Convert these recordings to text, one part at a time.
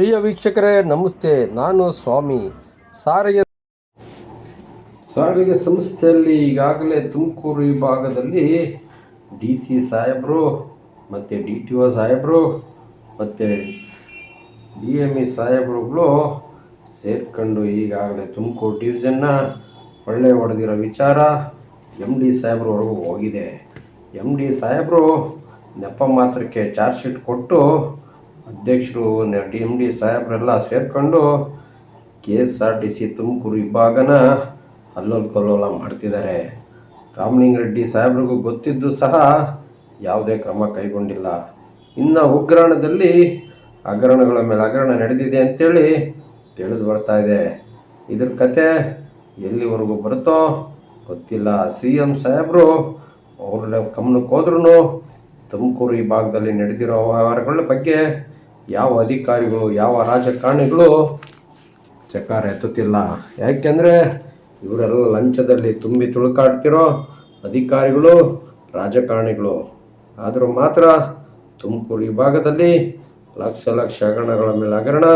ಪ್ರಿಯ ವೀಕ್ಷಕರೇ, ನಮಸ್ತೆ. ನಾನು ಸ್ವಾಮಿ ಸಾರಿಗೆ ಸಾರಿಗೆ ಸಂಸ್ಥೆಯಲ್ಲಿ ಈಗಾಗಲೇ ತುಮಕೂರು ವಿಭಾಗದಲ್ಲಿ ಡಿ ಸಿ ಸಾಹೇಬರು ಮತ್ತು ಡಿ ಟಿ ಒ ಸಾಹೇಬರು ಮತ್ತು ಡಿ ಎಂ ಇ ಸಾಹೇಬ್ರುಗಳು ಸೇರ್ಕೊಂಡು ಈಗಾಗಲೇ ತುಮಕೂರು ಡಿವಿಷನ್ನ ಒಳ್ಳೆ ಹೊಡೆದಿರೋ ವಿಚಾರ ಎಂ ಡಿ ಸಾಹೇಬ್ರವರೆಗೂ ಹೋಗಿದೆ. ಎಂ ಡಿ ಸಾಹೇಬರು ನೆಪ ಮಾತ್ರಕ್ಕೆ ಚಾರ್ಜ್ ಶೀಟ್ ಕೊಟ್ಟು ಅಧ್ಯಕ್ಷರು ಡಿ ಎಂ ಡಿ ಸಾಹೇಬ್ರೆಲ್ಲ ಸೇರಿಕೊಂಡು K S R T C Tumakuru ವಿಭಾಗನ ಅಲ್ಲೋಲ್ ಕಲ್ಲೋಲ ಮಾಡ್ತಿದ್ದಾರೆ. ರಾಮಲಿಂಗ ರೆಡ್ಡಿ ಸಾಹೇಬ್ರಿಗೂ ಗೊತ್ತಿದ್ದು ಸಹ ಯಾವುದೇ ಕ್ರಮ ಕೈಗೊಂಡಿಲ್ಲ. ಇನ್ನು ಉಗ್ರಾಣದಲ್ಲಿ ಹಗರಣಗಳ ಮೇಲೆ ಹಗರಣ ನಡೆದಿದೆ ಅಂತೇಳಿ ತಿಳಿದು ಬರ್ತಾ ಇದೆ. ಇದ್ರ ಕತೆ ಎಲ್ಲಿವರೆಗೂ ಬರುತ್ತೋ ಗೊತ್ತಿಲ್ಲ. ಸಿ ಎಂ ಸಾಹೇಬರು ಅವ್ರ ಗಮನಕ್ಕೆ ಹೋದ್ರೂ ತುಮಕೂರು ಈ ಭಾಗದಲ್ಲಿ ನಡೆದಿರೋ ವ್ಯವಹಾರಗಳ ಬಗ್ಗೆ ಯಾವ ಅಧಿಕಾರಿಗಳು ಯಾವ ರಾಜಕಾರಣಿಗಳು ಚಕಾರ ಎತ್ತುತ್ತಿಲ್ಲ. ಯಾಕೆಂದರೆ ಇವರೆಲ್ಲ ಲಂಚದಲ್ಲಿ ತುಂಬಿ ತುಳುಕಾಡ್ತಿರೋ ಅಧಿಕಾರಿಗಳು ರಾಜಕಾರಣಿಗಳು. ಆದರೂ ಮಾತ್ರ ತುಮಕೂರು ವಿಭಾಗದಲ್ಲಿ ಲಕ್ಷ ಲಕ್ಷ ಹಗರಣಗಳ ಮೇಲೆ ಹಗರಣ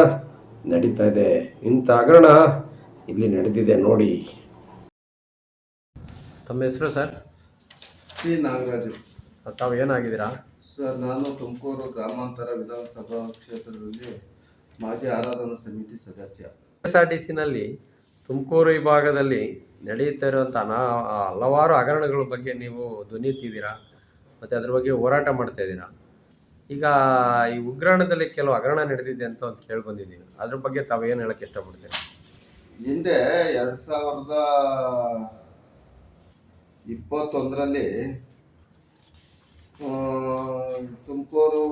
ನಡೀತಾ ಇದೆ. ಇಂಥ ಹಗರಣ ಇಲ್ಲಿ ನಡೆದಿದೆ ನೋಡಿ. ತಮ್ಮ ಹೆಸರು ಸರ್? ಸಿ ನಾಗರಾಜು. ತಾವು ಏನಾಗಿದ್ದೀರಾ? ಸರ್ ನಾನು ತುಮಕೂರು ಗ್ರಾಮಾಂತರ ವಿಧಾನಸಭಾ ಕ್ಷೇತ್ರದಲ್ಲಿ ಮಾಜಿ ಆರಾಧನಾ ಸಮಿತಿ ಸದಸ್ಯ. ಎಸ್ ಆರ್ ಟಿ ಸಿನಲ್ಲಿ ತುಮಕೂರು ವಿಭಾಗದಲ್ಲಿ ನಡೆಯುತ್ತಾ ಇರುವಂಥ ಅನಾ ಹಲವಾರು ಹಗರಣಗಳ ಬಗ್ಗೆ ನೀವು ಧ್ವನಿ ಮತ್ತೆ ಮತ್ತು ಅದ್ರ ಬಗ್ಗೆ ಹೋರಾಟ ಮಾಡ್ತಾ ಇದ್ದೀರಾ? ಈಗ ಈ ಉಗ್ರಾಣದಲ್ಲಿ ಕೆಲವು ಹಗರಣ ನಡೆದಿದೆ ಅಂತ ಒಂದು ಕೇಳಿ ಬಂದಿದ್ದೀವಿ. ಅದ್ರ ಬಗ್ಗೆ ತಾವು ಏನು ಹೇಳಕ್ಕೆ ಇಷ್ಟಪಡ್ತೀರಾ? ಹಿಂದೆ ಎರಡು ಸಾವಿರದ ಇಪ್ಪತ್ತೊಂದರಲ್ಲಿ ತುಮಕೂರು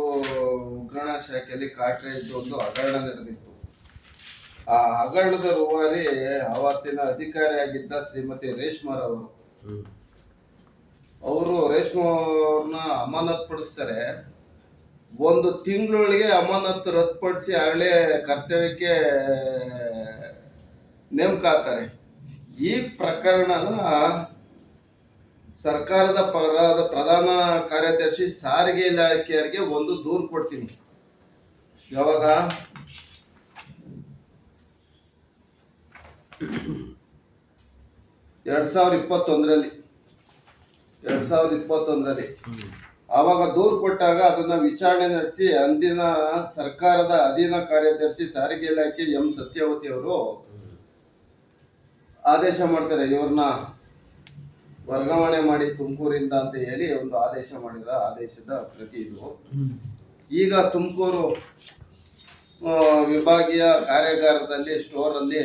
ಉಗ್ರಾಣ ಶಾಖೆಯಲ್ಲಿ ಕಾಟ್ರೇಜ್ ಒಂದು ಹಗರಣ ನಡೆದಿತ್ತು. ಆ ಹಗರಣದ ರೂವಾರಿ ಅವತ್ತಿನ ಅಧಿಕಾರಿಯಾಗಿದ್ದ ಶ್ರೀಮತಿ ರೇಷ್ಮಾರವರು ಅವರು. ರೇಷ್ಮ ಅವ್ರನ್ನ ಅಮಾನತ್ ಪಡಿಸ್ತಾರೆ ಒಂದು ತಿಂಗಳೊಳಗೆ ಅಮಾನತ್ ರದ್ದುಪಡಿಸಿ ಹಳೆ ಕರ್ತವ್ಯಕ್ಕೆ ನೇಮಕ ಆಗ್ತಾರೆ. ಈ ಪ್ರಕರಣನ ಸರ್ಕಾರದ ಪರದ ಪ್ರಧಾನ ಕಾರ್ಯದರ್ಶಿ ಸಾರಿಗೆ ಇಲಾಖೆಯವರಿಗೆ ಒಂದು ದೂರು ಕೊಡ್ತೀನಿ. ಯಾವಾಗ? ಎರಡ್ ಸಾವಿರದ ಇಪ್ಪತ್ತೊಂದರಲ್ಲಿ. ಎರಡ್ ಸಾವಿರದ ಇಪ್ಪತ್ತೊಂದರಲ್ಲಿ. ಆವಾಗ ದೂರು ಕೊಟ್ಟಾಗ ಅದನ್ನ ವಿಚಾರಣೆ ನಡೆಸಿ ಅಂದಿನ ಸರ್ಕಾರದ ಅಧೀನ ಕಾರ್ಯದರ್ಶಿ ಸಾರಿಗೆ ಇಲಾಖೆ ಎಂ ಸತ್ಯವತಿ ಅವರು ಆದೇಶ ಮಾಡ್ತಾರೆ ಇವ್ರನ್ನ ವರ್ಗಾವಣೆ ಮಾಡಿ ತುಮಕೂರಿಂದ ಅಂತ ಹೇಳಿ ಒಂದು ಆದೇಶ ಮಾಡಿದ ಆದೇಶದ ಪ್ರತಿ ಇದು. ಈಗ ತುಮಕೂರು ವಿಭಾಗೀಯ ಕಾರ್ಯಾಗಾರದಲ್ಲಿ ಸ್ಟೋರಲ್ಲಿ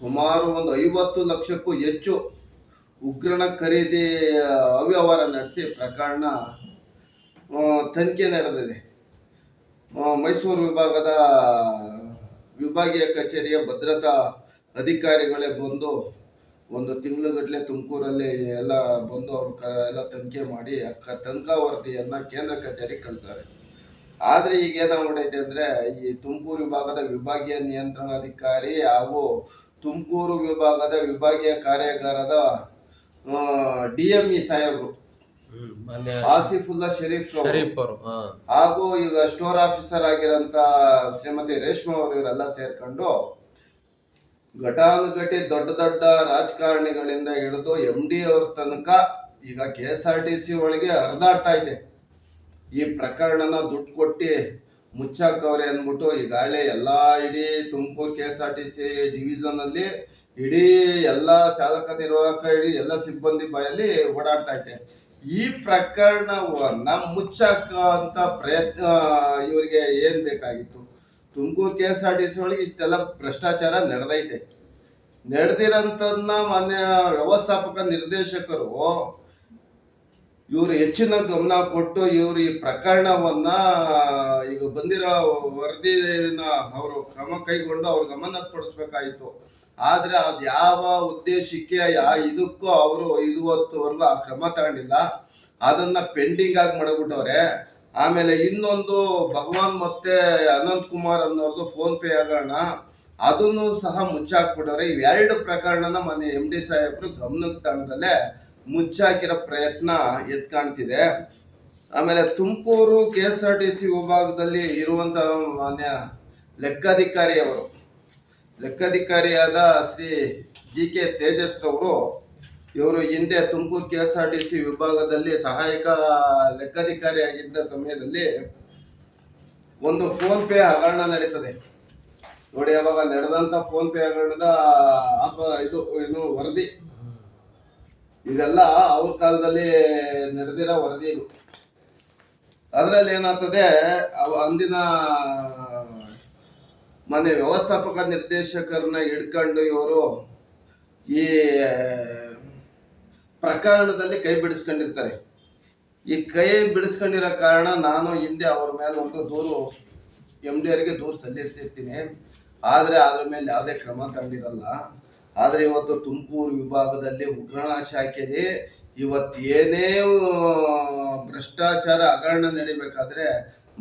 ಸುಮಾರು ಒಂದು ಐವತ್ತು ಲಕ್ಷಕ್ಕೂ ಹೆಚ್ಚು ಉಗ್ರಣ ಖರೀದಿ ಅವ್ಯವಹಾರ ನಡೆಸಿ ಪ್ರಕರಣ ತನಿಖೆ ನಡೆದಿದೆ. ಮೈಸೂರು ವಿಭಾಗದ, ವಿಭಾಗೀಯ ಕಚೇರಿಯ ಭದ್ರತಾ ಅಧಿಕಾರಿಗಳೇ ಬಂದು ಒಂದು ತಿಂಗಳುಗಟ್ಟಲೆ ತುಮಕೂರಲ್ಲಿ ಎಲ್ಲ ಬಂದು ಅವ್ರ ಕ ಎಲ್ಲ ತನಿಖೆ ಮಾಡಿ ಅಕ್ಕ ಕ ತನಿಖಾ ವರದಿಯನ್ನು ಕೇಂದ್ರ ಕಚೇರಿಗೆ ಕಳಿಸ್ತಾರೆ ಆದರೆ ಈಗ ಏನಾಗ್ಬಿಟ್ಟೈತೆ ಅಂದರೆ ಈ ತುಮಕೂರು ವಿಭಾಗದ ವಿಭಾಗೀಯ ನಿಯಂತ್ರಣಾಧಿಕಾರಿ ಹಾಗೂ ತುಮಕೂರು ವಿಭಾಗದ ವಿಭಾಗೀಯ ಕಾರ್ಯಾಗಾರದ ಡಿ ಎಂ ಇ ಸಾಹೇಬರು. ಆಸಿಫುಲ್ಲಾ ಶರೀಫ್ ಶರೀಫ್ ಅವರು ಹಾಗೂ ಈಗ ಸ್ಟೋರ್ ಆಫೀಸರ್ ಆಗಿರೋಂಥ ಶ್ರೀಮತಿ ರೇಷ್ಮಾ ಅವರು ಇವರೆಲ್ಲ ಸೇರ್ಕೊಂಡು ಘಟಾನುಘಟಿ ದೊಡ್ಡ ದೊಡ್ಡ ರಾಜಕಾರಣಿಗಳಿಂದ ಹಿಡಿದು ಎಂ ಡಿ ಅವ್ರ ತನಕ ಈಗ K S R T C ಒಳಗೆ ಹರಿದಾಡ್ತಾ ಇದೆ. ಈ ಪ್ರಕರಣನ ದುಡ್ಡು ಕೊಟ್ಟು ಮುಚ್ಚಾಕವ್ರೆ ಅಂದ್ಬಿಟ್ಟು ಈಗಾಗಲೇ ಎಲ್ಲ ಇಡೀ Tumakuru K S R T C ಡಿವಿಷನಲ್ಲಿ ಇಡೀ ಎಲ್ಲ ಚಾಲಕ ನಿರ್ವಾಹಕ, ಇಡೀ ಎಲ್ಲ ಸಿಬ್ಬಂದಿ ಬಾಯಲ್ಲಿ ಓಡಾಡ್ತಾ ಇದೆ. ಈ ಪ್ರಕರಣವನ್ನ ಮುಚ್ಚಾಕ ಅಂತ ಪ್ರಯತ್ನ ಇವರಿಗೆ ಏನು ಬೇಕಾಗಿತ್ತು? Tumakuru K S R T C ಒಳಗೆ ಇಷ್ಟೆಲ್ಲ ಭ್ರಷ್ಟಾಚಾರ ನಡೆದೈತೆ. ನಡೆದಿರೋಂಥದ್ದನ್ನ ಮಾನ್ಯ ವ್ಯವಸ್ಥಾಪಕ ನಿರ್ದೇಶಕರು, ಇವರು ಹೆಚ್ಚಿನ ಗಮನ ಕೊಟ್ಟು ಇವರು ಈ ಪ್ರಕರಣವನ್ನ, ಈಗ ಬಂದಿರೋ ವರದಿನ ಅವರು ಕ್ರಮ ಕೈಗೊಂಡು ಅವ್ರ ಗಮನ ಪಡಿಸ್ಬೇಕಾಯಿತು ಆದರೆ ಅದು ಯಾವ ಉದ್ದೇಶಕ್ಕೆ ಯಾ ಇದಕ್ಕೂ ಅವರು ಇದುವತ್ತುವರೆಗೂ ಆ ಕ್ರಮ ತಗೊಂಡಿಲ್ಲ. ಅದನ್ನ ಪೆಂಡಿಂಗ್ ಆಗಿ ಮಾಡ್ಬಿಟ್ಟವ್ರೆ. ಆಮೇಲೆ ಇನ್ನೊಂದು ಭಗವಾನ್ ಮತ್ತೆ ಅನಂತ್ ಕುಮಾರ್ ಅನ್ನೋರ್ದು ಫೋನ್ ಪೇ ಆಗೋಣ. ಅದನ್ನು ಸಹ ಮುಚ್ಚಾಕ್ಬಿಟ್ಟವ್ರೆ ಇವೆರಡು ಪ್ರಕರಣನ ಮನೆ ಎಂ ಡಿ ಸಾಹೇಬ್ರು ಗಮನಕ್ಕೆ ತಂದಲ್ಲೇ ಮುಚ್ಚಾಕಿರೋ ಪ್ರಯತ್ನ ಎತ್ಕಾಣ್ತಿದೆ. ಆಮೇಲೆ Tumakuru K S R T C ವಿಭಾಗದಲ್ಲಿ ಇರುವಂತ ಮಾನ್ಯ ಲೆಕ್ಕಾಧಿಕಾರಿಯವರು, ಲೆಕ್ಕಾಧಿಕಾರಿಯಾದ ಶ್ರೀ ಜಿ ಕೆ ತೇಜಸ್ ರವರು ಇವರು ಹಿಂದೆ Tumakuru K S R T C ವಿಭಾಗದಲ್ಲಿ ಸಹಾಯಕ ಲೆಕ್ಕಾಧಿಕಾರಿ ಆಗಿದ್ದ ಸಮಯದಲ್ಲಿ ಒಂದು ಫೋನ್ ಪೇ ಹಗರಣ ನಡೀತದೆ. ನೋಡಿ, ಅವಾಗ ನಡೆದಂತ ಫೋನ್ ಪೇ ಹಗರಣದ ಇದು ಏನು ವರದಿ. ಇದೆಲ್ಲ ಅವ್ರ ಕಾಲದಲ್ಲಿ ನಡೆದಿರೋ ವರದಿ ಇದು. ಅದರಲ್ಲಿ ಏನಾಗ್ತದೆ, ಅವ ಅಂದಿನ ಮನೆ ವ್ಯವಸ್ಥಾಪಕ ನಿರ್ದೇಶಕರನ್ನ ಹಿಡ್ಕೊಂಡು ಇವರು ಈ ಪ್ರಕರಣದಲ್ಲಿ ಕೈ ಬಿಡಿಸ್ಕೊಂಡಿರ್ತಾರೆ. ಈ ಕೈ ಬಿಡಿಸ್ಕೊಂಡಿರೋ ಕಾರಣ ನಾನು ಹಿಂದೆ ಅವ್ರ ಮೇಲೆ ಒಂದು ದೂರು ಎಂ ಡಿ ಅವರಿಗೆ ದೂರು ಸಲ್ಲಿಸಿರ್ತೀನಿ. ಆದರೆ ಅದ್ರ ಮೇಲೆ ಯಾವುದೇ ಕ್ರಮ ತಂಡಿರಲ್ಲ ಆದರೆ ಇವತ್ತು ತುಮಕೂರು ವಿಭಾಗದಲ್ಲಿ ಉಗ್ರಣ ಶಾಖೆಯಲ್ಲಿ ಇವತ್ತು ಏನೇ ಭ್ರಷ್ಟಾಚಾರ ಹಗರಣ ನಡಿಬೇಕಾದ್ರೆ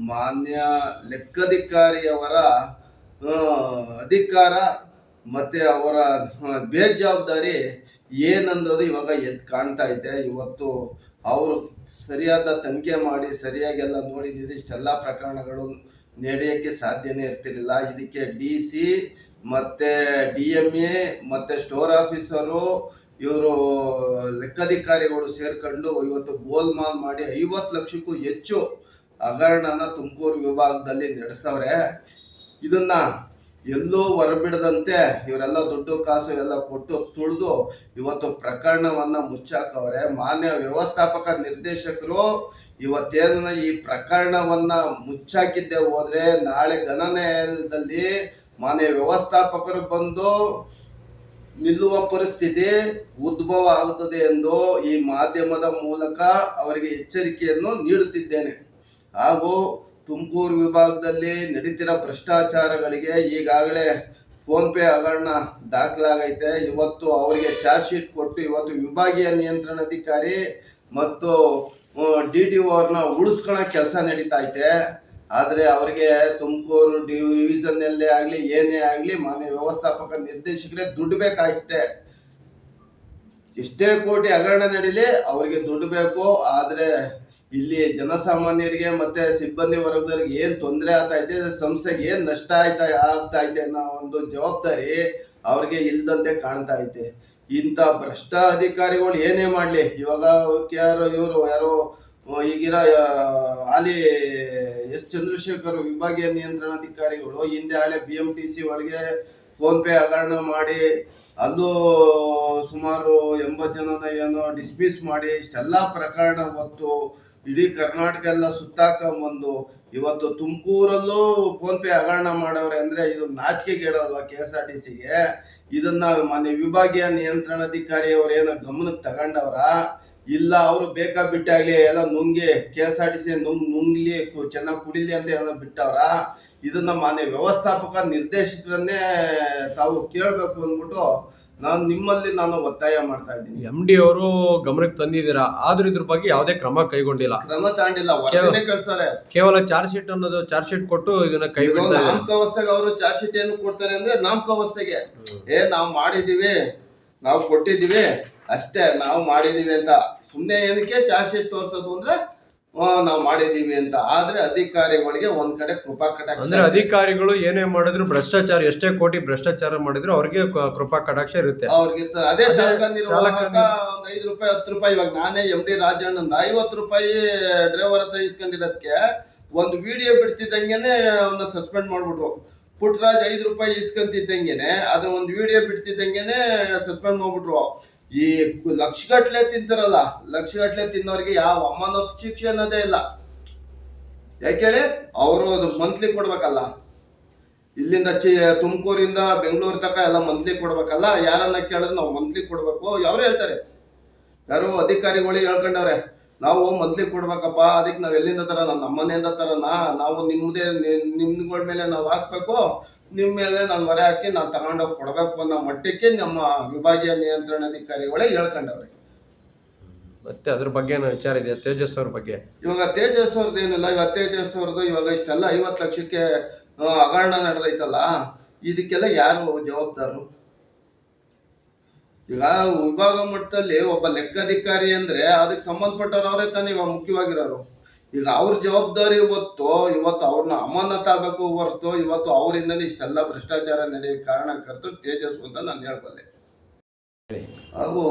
ಮಾನ್ಯ ಲೆಕ್ಕಧಿಕಾರಿಯವರ ಅಧಿಕಾರ ಮತ್ತು ಅವರ ಬೇಜವಾಬ್ದಾರಿ ಏನನ್ನೋದು ಇವಾಗ ಎದ್ದು ಕಾಣ್ತಾ ಇದೆ. ಇವತ್ತು ಅವರು ಸರಿಯಾದ ತನಿಖೆ ಮಾಡಿ, ಸರಿಯಾಗೆಲ್ಲ ನೋಡಿದ್ರೆ ಇಷ್ಟೆಲ್ಲ ಪ್ರಕರಣಗಳು ನಡೆಯೋಕ್ಕೆ ಸಾಧ್ಯನೇ ಇರ್ತಿರಲಿಲ್ಲ. ಇದಕ್ಕೆ ಡಿ ಸಿ ಮತ್ತೆ ಡಿ ಎಂ ಎ ಮತ್ತೆ ಸ್ಟೋರ್ ಆಫೀಸರು ಇವರು ಲೆಕ್ಕಾಧಿಕಾರಿಗಳು ಸೇರ್ಕೊಂಡು ಇವತ್ತು ಗೋಲ್ಮಾಲ್ ಮಾಡಿ ಐವತ್ತು ಲಕ್ಷಕ್ಕೂ ಹೆಚ್ಚು ಹಗರಣನ ತುಮಕೂರು ವಿಭಾಗದಲ್ಲಿ ನಡೆಸವ್ರೆ. ಇದನ್ನ ಎಲ್ಲೂ ಹೊರಬಿಡದಂತೆ ಇವರೆಲ್ಲ ದುಡ್ಡು, ಕಾಸು ಎಲ್ಲ ಕೊಟ್ಟು ತುಳಿದು ಇವತ್ತು ಪ್ರಕರಣವನ್ನ ಮುಚ್ಚಾಕವ್ರೆ. ಮಾನ್ಯ ವ್ಯವಸ್ಥಾಪಕ ನಿರ್ದೇಶಕರು ಇವತ್ತೇನ ಈ ಪ್ರಕರಣವನ್ನ ಮುಚ್ಚಾಕಿದ್ದೆ ಹೋದ್ರೆ ನಾಳೆ ಗಣನೆಯಲ್ಲಿ ಮಾನ್ಯ ವ್ಯವಸ್ಥಾಪಕರು ಬಂದು ನಿಲ್ಲುವ ಪರಿಸ್ಥಿತಿ ಉದ್ಭವ ಆಗುತ್ತದೆ ಎಂದು ಈ ಮಾಧ್ಯಮದ ಮೂಲಕ ಅವರಿಗೆ ಎಚ್ಚರಿಕೆಯನ್ನು ನೀಡುತ್ತಿದ್ದೇನೆ. ಹಾಗೂ ತುಮಕೂರು ವಿಭಾಗದಲ್ಲಿ ನಡೀತಿರೋ ಭ್ರಷ್ಟಾಚಾರಗಳಿಗೆ ಈಗಾಗಲೇ ಫೋನ್ ಪೇ ಹಗರಣ ದಾಖಲಾಗೈತೆ. ಇವತ್ತು ಅವರಿಗೆ ಚಾರ್ಜ್ ಶೀಟ್ ಕೊಟ್ಟು ಇವತ್ತು ವಿಭಾಗೀಯ ನಿಯಂತ್ರಣಾಧಿಕಾರಿ ಮತ್ತು ಡಿ ಟಿ ಅವ್ರನ್ನ ಉಳಿಸ್ಕೊಳೋ ಕೆಲಸ ನಡೀತಾ ಐತೆ. ಆದರೆ ಅವರಿಗೆ ತುಮಕೂರು ಡಿವಿಷನ್ನಲ್ಲೇ ಆಗಲಿ, ಏನೇ ಆಗಲಿ, ಮಾನ್ಯ ವ್ಯವಸ್ಥಾಪಕ ನಿರ್ದೇಶಕರೇ ದುಡ್ಡು ಬೇಕಾಗಿಷ್ಟೇ ಎಷ್ಟೇ ಕೋಟಿ ಹಗರಣ ನಡೀಲಿ, ಅವರಿಗೆ ದುಡ್ಡು ಬೇಕು. ಆದರೆ ಇಲ್ಲಿ ಜನಸಾಮಾನ್ಯರಿಗೆ ಮತ್ತೆ ಸಿಬ್ಬಂದಿ ವರ್ಗದವ್ರಿಗೆ ಏನ್ ತೊಂದರೆ ಆಗ್ತಾ ಇದೆ ಸಂಸ್ಥೆಗೆ ಏನ್ ನಷ್ಟ ಆಯ್ತಾ, ಆಗ್ತಾ ಐತೆ ಅನ್ನೋ ಒಂದು ಜವಾಬ್ದಾರಿ ಅವ್ರಿಗೆ ಇಲ್ದಂತೆ ಕಾಣ್ತಾ ಐತೆ ಇಂಥ ಭ್ರಷ್ಟ ಅಧಿಕಾರಿಗಳು ಏನೇ ಮಾಡ್ಲಿ, ಇವಾಗ ಯಾರು ಇವರು, ಯಾರೋ ಈಗಿರ ಹಾಲಿ ಎಸ್ ಚಂದ್ರಶೇಖರ್ ವಿಭಾಗೀಯ ನಿಯಂತ್ರಣಾಧಿಕಾರಿಗಳು ಹಿಂದೆ ಹಳೆ ಬಿ ಎಂ ಟಿ ಸಿ ಒಳಗೆ ಫೋನ್ ಪೇ ಹಗರಣ ಮಾಡಿ, ಅಲ್ಲೂ ಸುಮಾರು ಎಂಬತ್ತು ಜನನ ಏನೋ ಡಿಸ್ಮಿಸ್ ಮಾಡಿ, ಇಷ್ಟೆಲ್ಲ ಪ್ರಕರಣ ಹೊತ್ತು ಇಡೀ ಕರ್ನಾಟಕ ಎಲ್ಲ ಸುತ್ತಾಕ ಸುತ್ತಾಕೊಂಬಂದು ಇವತ್ತು ತುಮಕೂರಲ್ಲೂ ಫೋನ್ ಪೇ ಹಗರಣ ಮಾಡವ್ರೆ ಅಂದ್ರೆ ಇದು ನಾಚಿಕೆಗೇಡಲ್ವಾ ಕೆ ಎಸ್ ಆರ್ ಟಿ ಸಿಗೆ ಇದನ್ನ ಮನೆ ವಿಭಾಗೀಯ ನಿಯಂತ್ರಣಾಧಿಕಾರಿ ಅವ್ರು ಏನ ಗಮನಕ್ಕೆ ತಗೊಂಡವ್ರ? ಇಲ್ಲ ಅವರು ಬೇಕಾ ಬಿಟ್ಟಾಗ್ಲಿ ಎಲ್ಲ ನುಂಗಿ K S R T C ನುಂಗ್ ನುಂಗ್ಲಿ ಚೆನ್ನಾಗಿ ಕುಡಿಲಿ ಅಂತ ಏನೋ ಬಿಟ್ಟವ್ರ? ಇದನ್ನ ಮಾನ್ಯ ವ್ಯವಸ್ಥಾಪಕ ನಿರ್ದೇಶಕರನ್ನೇ ತಾವು ಕೇಳಬೇಕು ಅಂದ್ಬಿಟ್ಟು ನಾನು ನಿಮ್ಮಲ್ಲಿ ನಾನು ಒತ್ತಾಯ ಮಾಡ್ತಾ ಇದ್ದೀನಿ. ಎಂ ಡಿ ಅವರು ಗಮನಕ್ಕೆ ತಂದಿದ್ದೀರಾ? ಆದ್ರೂ ಇದ್ರ ಬಗ್ಗೆ ಯಾವುದೇ ಕ್ರಮ ಕೈಗೊಂಡಿಲ್ಲ. ಕ್ರಮ ತಾಂಡಿಲ್ಲ ಹೊರಗಡೆ ಕಳ್ಸಾರೆ. ಕೇವಲ ಚಾರ್ಜ್ ಶೀಟ್ ಅನ್ನೋದು ಚಾರ್ಜ್ ಶೀಟ್ ಕೊಟ್ಟು ಇದನ್ನ ಕೈ ನಾಮಕಾವಸ್ಥೆಗೆ ಅವರು ಚಾರ್ಜ್ ಶೀಟ್ ಏನು ಕೊಡ್ತಾರೆ ಅಂದ್ರೆ ನಾಮಕಾವಸ್ಥೆಗೆ ಏ ನಾವು ಮಾಡಿದೀವಿ ನಾವು ಕೊಟ್ಟಿದ್ದೀವಿ ಅಷ್ಟೇ ನಾವು ಮಾಡಿದೀವಿ ಅಂತ. ಸುಮ್ಮನೆ ಏನಕ್ಕೆ ಚಾರ್ಜ್ ಶೀಟ್ ತೋರಿಸೋದು ಅಂದ್ರೆ ನಾವು ಮಾಡಿದೀವಿ ಅಂತ ಆದ್ರೆ ಅಧಿಕಾರಿಗಳಿಗೆ ಒಂದ್ ಕಡೆ ಕೃಪಾ ಕಟಾಕ್ಷ ಅಂದ್ರೆ ಅಧಿಕಾರಿಗಳು ಏನೇ ಮಾಡಿದ್ರು ಭ್ರಷ್ಟಾಚಾರ ಎಷ್ಟೇ ಕೋಟಿ ಭ್ರಷ್ಟಾಚಾರ ಮಾಡಿದ್ರು ಅವ್ರಿಗೆ ಕೃಪಾ ಕಟಾಕ್ಷ ಇರುತ್ತೆ. ಅವ್ರಿಗೆ ಅದೇ ಅದೇ ಚಾಲಕ ನಿರ್ವಾಹಕ ಚಾಲಕ ಒಂದ್ ಐದು ರೂಪಾಯಿ ಹತ್ತು ರೂಪಾಯಿ ಇವಾಗ ನಾನೇ ಎಂ ಡಿ ರಾಜಣ್ಣ ಐವತ್ತು ರೂಪಾಯಿ ಡ್ರೈವರ್ ಹತ್ರ ಇಸ್ಕೊಂಡಿರೋದಕ್ಕೆ ಒಂದು ವಿಡಿಯೋ ಬಿಡ್ತಿದ್ದಂಗೆನೆ ಅವನ್ನ ಸಸ್ಪೆಂಡ್ ಮಾಡ್ಬಿಟ್ರು. ಪುಟ್ರಾಜ್ ಐದು ರೂಪಾಯಿ ಇಸ್ಕೊಂತಿದ್ದಂಗೆನೆ ಅದು ಒಂದು ವಿಡಿಯೋ ಬಿಡ್ತಿದ್ದಂಗೆನೆ ಸಸ್ಪೆಂಡ್ ಮಾಡ್ಬಿಟ್ರು. ಈ ಲಕ್ಷಗಟ್ಲೆ ತಿಂತಾರಲ್ಲ, ಲಕ್ಷಗಟ್ಲೆ ತಿನ್ನೋರಿಗೆ ಯಾವ ಅಮ್ಮನ ಶಿಕ್ಷೆ ಅನ್ನೋದೇ ಇಲ್ಲ. ಯಾಕೆ ಹೇಳಿ? ಅವರು ಅದು ಮಂತ್ಲಿ ಕೊಡ್ಬೇಕಲ್ಲ. ಇಲ್ಲಿಂದ ಚಿ, ತುಮಕೂರಿಂದ ಬೆಂಗಳೂರು ತನಕ ಎಲ್ಲ ಮಂತ್ಲಿ ಕೊಡ್ಬೇಕಲ್ಲ. ಯಾರನ್ನ ಕೇಳಿದ್ರೆ ನಾವು ಮಂತ್ಲಿ ಕೊಡ್ಬೇಕು. ಯಾರು ಹೇಳ್ತಾರೆ? ಯಾರು ಅಧಿಕಾರಿಗಳಿಗೆ ಹೇಳ್ಕೊಂಡವ್ರೆ, ನಾವು ಮಂತ್ಲಿ ಕೊಡ್ಬೇಕಪ್ಪ. ಅದಕ್ಕೆ ನಾವು ಎಲ್ಲಿಂದ ತರ ನಮ್ಮ ಮನೆಯಿಂದ ನಾವು ನಿಮ್ಮದೇ ನಿಮ್ಗಳ ಮೇಲೆ ನಾವು ಹಾಕ್ಬೇಕು. ನಿಮ್ಮ ಮೇಲೆ ನಾನು ಹೊರೆ ಹಾಕಿ ನಾನು ತಗೊಂಡೋಗಿ ಕೊಡಬೇಕು ಅನ್ನೋ ಮಟ್ಟಕ್ಕೆ ನಮ್ಮ ವಿಭಾಗೀಯ ನಿಯಂತ್ರಣ ಅಧಿಕಾರಿಗಳೇ ಹೇಳ್ಕೊಂಡವ್ರೆ. ಮತ್ತೆ ಅದ್ರ ಬಗ್ಗೆ ಏನೋ ವಿಚಾರ ಇದೆ ತೇಜಸ್ ಅವ್ರ ಬಗ್ಗೆ? ಇವಾಗ ತೇಜಸ್ ಅವ್ರದ್ದು ಏನಿಲ್ಲ ಇವಾಗ ತೇಜಸ್ ಅವ್ರದ್ದು ಇವಾಗ ಇಷ್ಟೆಲ್ಲ ಐವತ್ತು ಲಕ್ಷಕ್ಕೆ ಆ, ಹಗರಣ ನಡೆದೈತಲ್ಲ ಇದಕ್ಕೆಲ್ಲ ಯಾರು ಜವಾಬ್ದಾರರು ಈಗ ವಿಭಾಗ ಮಟ್ಟದಲ್ಲಿ ಒಬ್ಬ ಲೆಕ್ಕಾಧಿಕಾರಿ ಅಂದ್ರೆ ಅದಕ್ಕೆ ಸಂಬಂಧಪಟ್ಟವ್ರು ಅವರೇ ತಾನೇ ಇವಾಗ ಮುಖ್ಯವಾಗಿರೋರು. ಈಗ ಅವ್ರ ಜವಾಬ್ದಾರಿ ಇವತ್ತು ಇವತ್ತು ಅವ್ರನ್ನ ಅಮಾನತ್ ಆಗಬೇಕು ಹೊರತು, ಇವತ್ತು ಅವರಿಂದನೇ ಇಷ್ಟೆಲ್ಲ ಭ್ರಷ್ಟಾಚಾರ ನಡೆಯಕ್ಕೆ ಕಾರಣಕರ್ತರು ತೇಜಸ್ಸು ಅಂತ ನಾನು ಹೇಳ್ಬಲ್ಲೆ. ಹಾಗೂ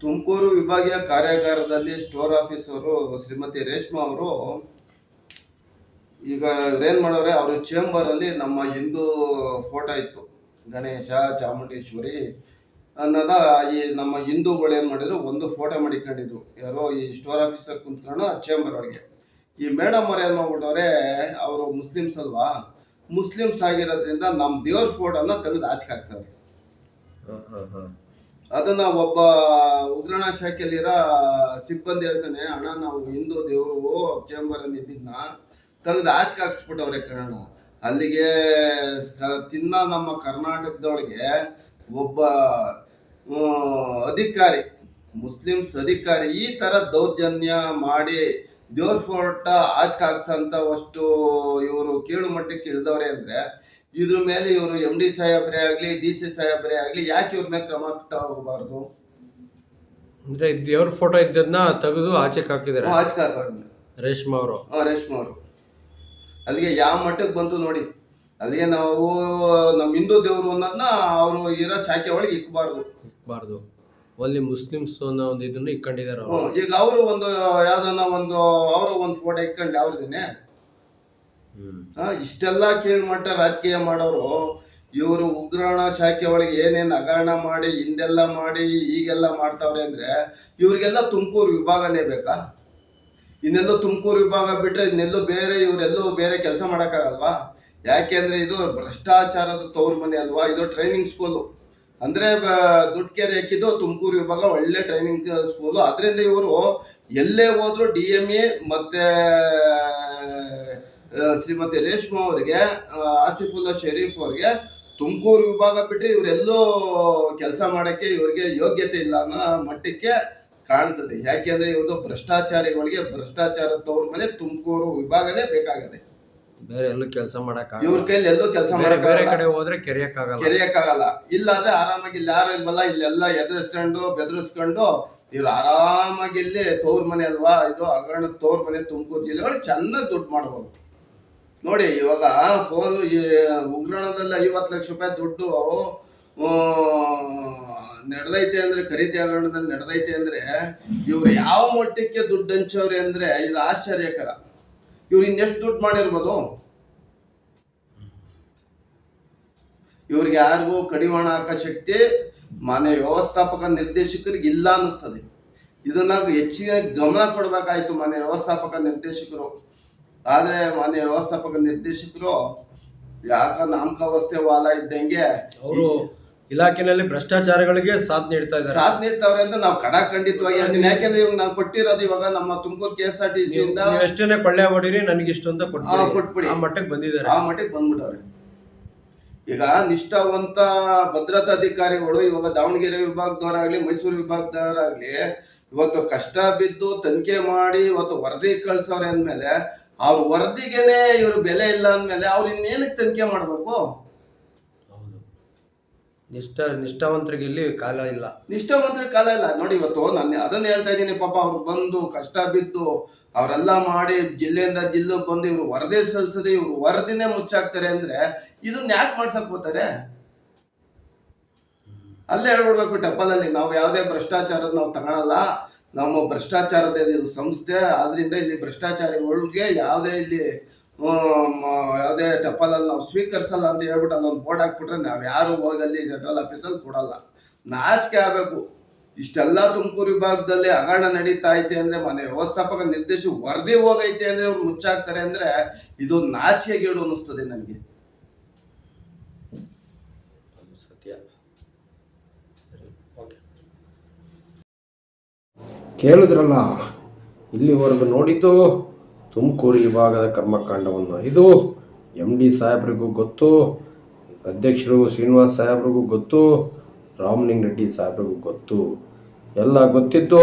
ತುಮಕೂರು ವಿಭಾಗೀಯ ಕಾರ್ಯಾಗಾರದಲ್ಲಿ ಸ್ಟೋರ್ ಆಫೀಸರು ಶ್ರೀಮತಿ ರೇಷ್ಮಾ ಅವರು, ಈಗ ಏನ್ ಮಾಡೋರೆ, ಅವ್ರ ಚೇಂಬರ್ ಅಲ್ಲಿ ನಮ್ಮ ಹಿಂದೂ ಫೋಟೋ ಇತ್ತು. ಗಣೇಶ, ಚಾಮುಂಡೇಶ್ವರಿ ಅನ್ನೋದ ಈ ನಮ್ಮ ಹಿಂದೂಗಳು ಏನು ಮಾಡಿದ್ರು, ಒಂದು ಫೋಟೋ ಮಾಡಿಕೊಂಡಿದ್ರು. ಯಾರೋ ಈ ಸ್ಟೋರ್ ಆಫೀಸರ್ ಕುಂತ್ಕೊಂಡು ಚೇಂಬರ್ ಒಳಗೆ. ಈ ಮೇಡಮ್ ಅವ್ರು ಏನ್ ಅವರು ಮುಸ್ಲಿಮ್ಸ್ ಅಲ್ವಾ? ಮುಸ್ಲಿಮ್ಸ್ ಆಗಿರೋದ್ರಿಂದ ನಮ್ಮ ದೇವ್ರ ಫೋಟೋನ ತೆಗೆದು ಆಚೆ ಹಾಕ್ಸವ್ರೆ. ಅದನ್ನ ಒಬ್ಬ ಉಗ್ರಣ ಶಾಖೆಯಲ್ಲಿರೋ ಸಿಬ್ಬಂದಿ ಹೇಳ್ತಾನೆ, ಅಣ್ಣ, ನಾವು ಹಿಂದೂ ದೇವರು ಚೇಂಬರ್ ಅಲ್ಲಿ ಇದ್ದಿದ್ನ ತೆಗೆದು ಆಚೆ ಹಾಕ್ಸ್ಬಿಟ್ಟವ್ರೆ ಕಣ ಅಲ್ಲಿಗೆ ತಿನ್ನ ನಮ್ಮ ಕರ್ನಾಟಕದೊಳಗೆ ಒಬ್ಬ ಅಧಿಕಾರಿ, ಮುಸ್ಲಿಮ್ಸ್ ಅಧಿಕಾರಿ ಈ ತರ ದೌರ್ಜನ್ಯ ಮಾಡಿ ದೇವ್ರ ಫೋರ್ಟ ಅಂತ ಹಾಕ್ಸಂತವಷ್ಟು ಇವರು ಕೀಳು ಮಟ್ಟಕ್ಕೆ ಇಳಿದವ್ರೆ ಅಂದ್ರೆ ಇದ್ರ ಮೇಲೆ ಇವರು ಎಂ ಡಿ ಸಾಹೇಬ್ರೆ ಆಗ್ಲಿ ಡಿ ಸಿ ಸಾಹೇಬ್ರೇ ಆಗ್ಲಿ ಯಾಕೆ ಇವ್ರ ಮೇಲೆ ಕ್ರಮ ತಗೋಬಾರ್ದು ಅಂದ್ರೆ ದೇವ್ರ ಫೋಟೋ ಇದ್ದದನ್ನ ತೆಗೆದು ಆಚೆ ಹಾಕಿದ್ದಾರೆ ಆಚೆ ಹಾಕೋದು ರೇಷ್ಮಾ ಅವರು. ರೇಷ್ಮಾ ಅವರು. ಅಲ್ಲಿಗೆ ಯಾವ ಮಟ್ಟಕ್ಕೆ ಬಂತು ನೋಡಿ ಅಲ್ಲಿಗೆ ನಾವು ನಮ್ಮ ಹಿಂದೂ ದೇವರು ಅನ್ನೋದನ್ನ ಅವರು ಇರೋ ಶಾಖೆ ಒಳಗೆ ಇಕ್ಬಾರ್ದು. ಬಾರ್ದು ಓನ್ಲಿ ಮುಸ್ಲಿಮ್ಸ್ ಅನ್ನೋ ಒಂದು ಇದನ್ನು ಇಟ್ಕೊಂಡಿದ್ದಾರೆ ಅವರು. ಹ್ಮ್. ಈಗ ಅವರು ಒಂದು ಯಾವ್ದನ್ನ ಒಂದು ಅವರು ಒಂದು ಫೋಟೋ ಇಟ್ಕೊಂಡು ಅವ್ರದೇನೆ ಹ್ಮ್. ಆ, ಇಷ್ಟೆಲ್ಲ ಕೀಳ್ಮಟ್ಟ ರಾಜಕೀಯ ಮಾಡೋರು ಇವರು ಉಗ್ರಾಣ ಶಾಖೆ ಒಳಗೆ ಏನೇನು ಹಗರಣ ಮಾಡಿ ಹಿಂದೆಲ್ಲ ಮಾಡಿ ಈಗೆಲ್ಲ ಮಾಡ್ತಾವ್ರೆ ಅಂದ್ರೆ ಇವ್ರಿಗೆಲ್ಲ ತುಮಕೂರು ವಿಭಾಗನೇ ಬೇಕಾ? ಇನ್ನೆಲ್ಲೋ ತುಮಕೂರು ವಿಭಾಗ ಬಿಟ್ರೆ ಇನ್ನೆಲ್ಲೋ ಬೇರೆ ಇವರೆಲ್ಲೋ ಬೇರೆ ಕೆಲಸ ಮಾಡೋಕ್ಕಾಗಲ್ವಾ? ಯಾಕೆಂದ್ರೆ ಇದು ಭ್ರಷ್ಟಾಚಾರದ ತವ್ರ ಮನೆ ಅಲ್ವಾ? ಇದು ಟ್ರೈನಿಂಗ್ ಸ್ಕೂಲು ಅಂದ್ರೆ ದುಡ್ಕೇರಿ ಹಾಕಿದ್ದು ತುಮಕೂರು ವಿಭಾಗ ಒಳ್ಳೆ ಟ್ರೈನಿಂಗ್ ಸ್ಕೂಲು ಅದರಿಂದ ಇವರು ಎಲ್ಲೇ ಹೋದ್ರು ಡಿ ಎಂ ಎ ಮತ್ತೆ ಶ್ರೀಮತಿ ರೇಷ್ಮಾ ಅವರಿಗೆ ಆಸಿಫುಲ್ಲಾ ಶರೀಫ್ ಅವ್ರಿಗೆ ತುಮಕೂರು ವಿಭಾಗ ಬಿಟ್ಟರೆ ಇವರೆಲ್ಲೋ ಕೆಲಸ ಮಾಡೋಕ್ಕೆ ಇವರಿಗೆ ಯೋಗ್ಯತೆ ಇಲ್ಲ ಅನ್ನೋ ಮಟ್ಟಕ್ಕೆ ಕಾಣ್ತದೆ. ಯಾಕೆಂದ್ರೆ ಇವರು ಭ್ರಷ್ಟಾಚಾರಿಗಳಿಗೆ ಭ್ರಷ್ಟಾಚಾರ ತವ್ರ ಮನೆ ತುಮಕೂರು ವಿಭಾಗನೇ ಬೇಕಾಗದೆ. ಬೇರೆ ಎಲ್ಲೂ ಕೆಲಸ ಮಾಡಕ್ ಇವ್ರ ಕೈಲಿ ಎಲ್ಲೂ ಕೆಲಸ ಬೇರೆ ಬೇರೆ ಕಡೆ ಹೋದ್ರೆ ಕೆರೆಯಕ್ಕಾಗಲ್ಲ. ಇಲ್ಲ ಅಂದ್ರೆ ಆರಾಮಾಗಿ ಇಲ್ಲಿ ಯಾರು ಇಲ್ವಲ್ಲ ಇಲ್ಲೆಲ್ಲ ಎದುರಿಸ್ಕೊಂಡು ಬೆದರಿಸ್ಕೊಂಡು ಇವ್ರು ಆರಾಮಾಗಿ ಇಲ್ಲಿ ತೋರ್ ಮನೆ ಅಲ್ವಾ? ಇದು ಹಗರಣ ತೋರ್ ಮನೆ ತುಮಕೂರು ಜಿಲ್ಲೆಗಳು ಒಳಗೆ ಚೆನ್ನಾಗಿ ದುಡ್ಡು ಮಾಡ್ಬೋದು. ನೋಡಿ ಇವಾಗ ಫೋನ್ ಉಗ್ರಣದಲ್ಲಿ ಐವತ್ತು ಲಕ್ಷ ರೂಪಾಯಿ ದುಡ್ಡು ನಡೆದೈತೆ ಅಂದ್ರೆ ಖರೀದಿ ಹಗರಣದಲ್ಲಿ ನಡೆದೈತೆ ಅಂದ್ರೆ ಇವ್ರು ಯಾವ ಮಟ್ಟಕ್ಕೆ ದುಡ್ಡು ಹಂಚವ್ರೆ ಅಂದ್ರೆ ಇದು ಆಶ್ಚರ್ಯಕರ. ಇವ್ರು ಇನ್ನೆಷ್ಟು ದುಡ್ಡು ಮಾಡಿರ್ಬೋದು? ಇವ್ರಿಗೆ ಯಾರಿಗೂ ಕಡಿವಾಣ ಹಾಕೋ ಶಕ್ತಿ ಮಾನ್ಯ ವ್ಯವಸ್ಥಾಪಕ ನಿರ್ದೇಶಕರಿಗೆ ಇಲ್ಲ ಅನ್ನಿಸ್ತದೆ. ಇದನ್ನ ಹೆಚ್ಚಿನ ಗಮನ ಕೊಡಬೇಕಾಯ್ತು ಮಾನ್ಯ ವ್ಯವಸ್ಥಾಪಕ ನಿರ್ದೇಶಕರು. ಆದರೆ ಮಾನ್ಯ ವ್ಯವಸ್ಥಾಪಕ ನಿರ್ದೇಶಕರು ಯಾಕ ನಾಮಕಾವಸ್ಥೆ ವಾಲ ಇದ್ದಂಗೆ ಅವರು ಇಲಾಖೆನಲ್ಲಿ ಭ್ರಷ್ಟಾಚಾರಗಳಿಗೆ ಸಾಥ್ ನೀಡ್ತಾ ಇದ್ದಾರೆ. ಸಾಥ್ ನೀಡ್ತಾವ್ರೆ ಅಂತ ನಾವು ಕಡಾಖಂಡಿತವಾಗಿ ಹೇಳ್ತೀನಿ. ಯಾಕೆಂದ್ರೆ ಇವಾಗ ನಾವು ಕೊಟ್ಟಿರೋದು ಇವಾಗ ನಮ್ಮ Tumakuru K S R T C ಇಂದ ನೀವು ಎಷ್ಟೇನೆ ಕೊಳ್ಳೆ ಹೊಡೀರಿ ನನಗೆ ಇಷ್ಟು ಅಂತ ಕೊಟ್ಟು ಕೊಟ್ಬಿಡಿ. ಆ ಮಟ್ಟಕ್ಕೆ ಬಂದಿದ್ದಾರೆ. ಆ ಮಟ್ಟಕ್ಕೆ ಬಂದ್ಬಿಟ್ಟವ್ರೆ. ಈಗ ನಿಷ್ಠಾವಂತ ಭದ್ರತಾ ಅಧಿಕಾರಿಗಳು ಇವಾಗ ದಾವಣಗೆರೆ ವಿಭಾಗದವರಾಗ್ಲಿ ಮೈಸೂರು ವಿಭಾಗದವರಾಗ್ಲಿ ಇವತ್ತು ಕಷ್ಟ ಬಿದ್ದು ತನಿಖೆ ಮಾಡಿ ಇವತ್ತು ವರದಿ ಕಳ್ಸವ್ರೆ ಅಂದಮೇಲೆ ಆ ವರದಿಗೆನೆ ಇವ್ರ ಬೆಲೆ ಇಲ್ಲ ಅಂದಮೇಲೆ ಅವ್ರು ಇನ್ನೇನಕ್ಕೆ ತನಿಖೆ ಮಾಡ್ಬೇಕು? ನಿಷ್ಠ ನಿಷ್ಠಾವಂತರಿಗೆ ಇಲ್ಲಿ ಕಾಲ ಇಲ್ಲ. ನಿಷ್ಠಾವಂತರಿಗೆ ಕಾಲ ಇಲ್ಲ. ನೋಡಿ ಇವತ್ತು ನಾನು ಅದನ್ನ ಹೇಳ್ತಾ ಇದ್ದೀನಿ, ಪಾಪ ಅವ್ರು ಬಂದು ಕಷ್ಟ ಬಿದ್ದು ಅವರೆಲ್ಲ ಮಾಡಿ ಜಿಲ್ಲೆಯಿಂದ ಜಿಲ್ಲೆಗೆ ಬಂದು ಇವರು ವರದಿ ಸಲ್ಲಿಸದೆ ಇವ್ರು ವರದಿನೇ ಮುಚ್ಚಾಕ್ತಾರೆ ಅಂದ್ರೆ ಇದನ್ನ ಯಾಕೆ ಮಾಡ್ಸಕ್ ಹೋಗ್ತಾರೆ? ಅಲ್ಲೇ ಹೇಳ್ಬಿಡ್ಬೇಕು ಟಪ್ಪಲಲ್ಲಿ ನಾವು ಯಾವುದೇ ಭ್ರಷ್ಟಾಚಾರದ ನಾವು ತಗೊಳಲ್ಲ. ನಮ್ಮ ಭ್ರಷ್ಟಾಚಾರದ ಸಂಸ್ಥೆ, ಆದ್ರಿಂದ ಇಲ್ಲಿ ಭ್ರಷ್ಟಾಚಾರಿಗಳಿಗೆ ಯಾವುದೇ ಇಲ್ಲಿ ಯಾವುದೇ ಟಪ್ಪಲಲ್ಲಿ ನಾವು ಸ್ವೀಕರಿಸಲ್ಲ ಅಂತ ಹೇಳ್ಬಿಟ್ಟು ಅಲ್ಲೊಂದು ಬೋರ್ಡ್ ಹಾಕ್ಬಿಟ್ರೆ ನಾವು ಯಾರು ಅಲ್ಲಿ ಸೆಂಟ್ರಲ್ ಆಫೀಸಲ್ಲಿ ಕೊಡಲ್ಲ. ನಾಚಿಕೆ ಆಗಬೇಕು. ಇಷ್ಟೆಲ್ಲ ತುಮಕೂರು ವಿಭಾಗದಲ್ಲಿ ಹಗರಣ ನಡೀತಾ ಐತೆ ಅಂದರೆ ಮನೆ ವ್ಯವಸ್ಥಾಪಕ ನಿರ್ದೇಶಕ ವರದಿ ಹೋಗೈತೆ ಅಂದರೆ ಅವ್ರು ಮುಚ್ಚಾಕ್ತಾರೆ ಅಂದರೆ ಇದು ನಾಚಿಕೆಗೇಡು ಅನ್ನಿಸ್ತದೆ ನನಗೆ ಕೇಳಿದ್ರಲ್ಲ, ಇಲ್ಲಿವರೆಗೂ ನೋಡಿದ್ದು ತುಮಕೂರು ವಿಭಾಗದ ಕರ್ಮಕಾಂಡವನ್ನು ಇದು ಎಂ ಡಿ ಸಾಹೇಬ್ರಿಗೂ ಗೊತ್ತು, ಅಧ್ಯಕ್ಷರು ಶ್ರೀನಿವಾಸ್ ಸಾಹೇಬ್ರಿಗೂ ಗೊತ್ತು ರಾಮಲಿಂಗ ರೆಡ್ಡಿ ಸಾಹೇಬ್ರಿಗೂ ಗೊತ್ತು. ಎಲ್ಲ ಗೊತ್ತಿತ್ತು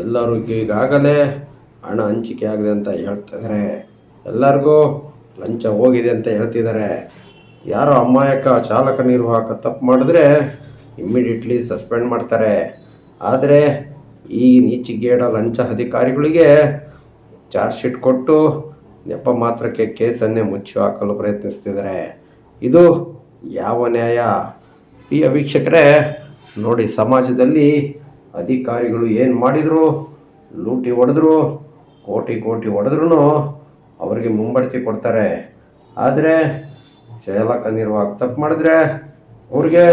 ಎಲ್ಲರೂ ಈಗಾಗಲೇ ಹಣ ಹಂಚಿಕೆ ಆಗಿದೆ ಅಂತ ಹೇಳ್ತಿದ್ದಾರೆ. ಎಲ್ಲರಿಗೂ ಲಂಚ ಹೋಗಿದೆ ಅಂತ ಹೇಳ್ತಿದ್ದಾರೆ. ಯಾರೋ ಅಮಾಯಕ ಚಾಲಕ ನಿರ್ವಾಹಕ ತಪ್ಪು ಮಾಡಿದ್ರೆ ಇಮ್ಮಿಡಿಯೇಟ್ಲಿ ಸಸ್ಪೆಂಡ್ ಮಾಡ್ತಾರೆ. ಆದರೆ ಈ ನೀಚಿಗೇಡ ಲಂಚ ಅಧಿಕಾರಿಗಳಿಗೆ ಚಾರ್ಜ್ ಶೀಟ್ ಕೊಟ್ಟು ನೆಪ ಮಾತ್ರಕ್ಕೆ ಕೇಸನ್ನೇ ಮುಚ್ಚಿ ಹಾಕಲು ಪ್ರಯತ್ನಿಸ್ತಿದ್ದಾರೆ. ಇದು ಯಾವ ನ್ಯಾಯ? ಪ್ರಿಯ ವೀಕ್ಷಕರೇ, ನೋಡಿ ಸಮಾಜದಲ್ಲಿ ಅಧಿಕಾರಿಗಳು ಏನು ಮಾಡಿದರು? ಲೂಟಿ ಹೊಡೆದ್ರು, ಕೋಟಿ ಕೋಟಿ ಹೊಡೆದ್ರೂ ಅವರಿಗೆ ಮುಂಬಡ್ತಿ ಕೊಡ್ತಾರೆ. ಆದರೆ ಚಾಲಕ ನಿರ್ವಾಹಕ ತಪ್ಪು ಮಾಡಿದ್ರೆ ಅವ್ರಿಗೆ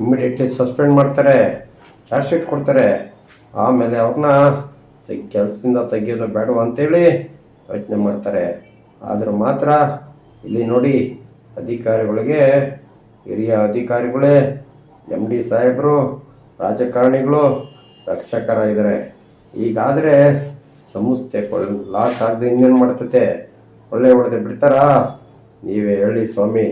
ಇಮ್ಮಿಡಿಯೇಟ್ಲಿ ಸಸ್ಪೆಂಡ್ ಮಾಡ್ತಾರೆ, ಚಾರ್ಜ್ ಶೀಟ್ ಕೊಡ್ತಾರೆ. ಆಮೇಲೆ ಅವ್ರನ್ನ ಕೆಲಸದಿಂದ ತೆಗಿಯೋದು ಬೇಡವ ಅಂತೇಳಿ ಯೋಚನೆ ಮಾಡ್ತಾರೆ. ಆದರೂ ಮಾತ್ರ ಇಲ್ಲಿ ನೋಡಿ ಅಧಿಕಾರಿಗಳಿಗೆ, ಹಿರಿಯ ಅಧಿಕಾರಿಗಳೇ ಎಂ ಡಿ ಸಾಹೇಬರು, ರಾಜಕಾರಣಿಗಳು ರಕ್ಷಕರ ಇದ್ದಾರೆ. ಈಗಾದರೆ ಸಂಸ್ಥೆ ಲಾಸ್ ಆಗದೆ ಇನ್ನೇನು ಮಾಡ್ತೈತೆ? ಒಳ್ಳೆ ಹೊಡೆದು ಬಿಡ್ತಾರಾ? ನೀವೇ ಹೇಳಿ ಸ್ವಾಮಿ.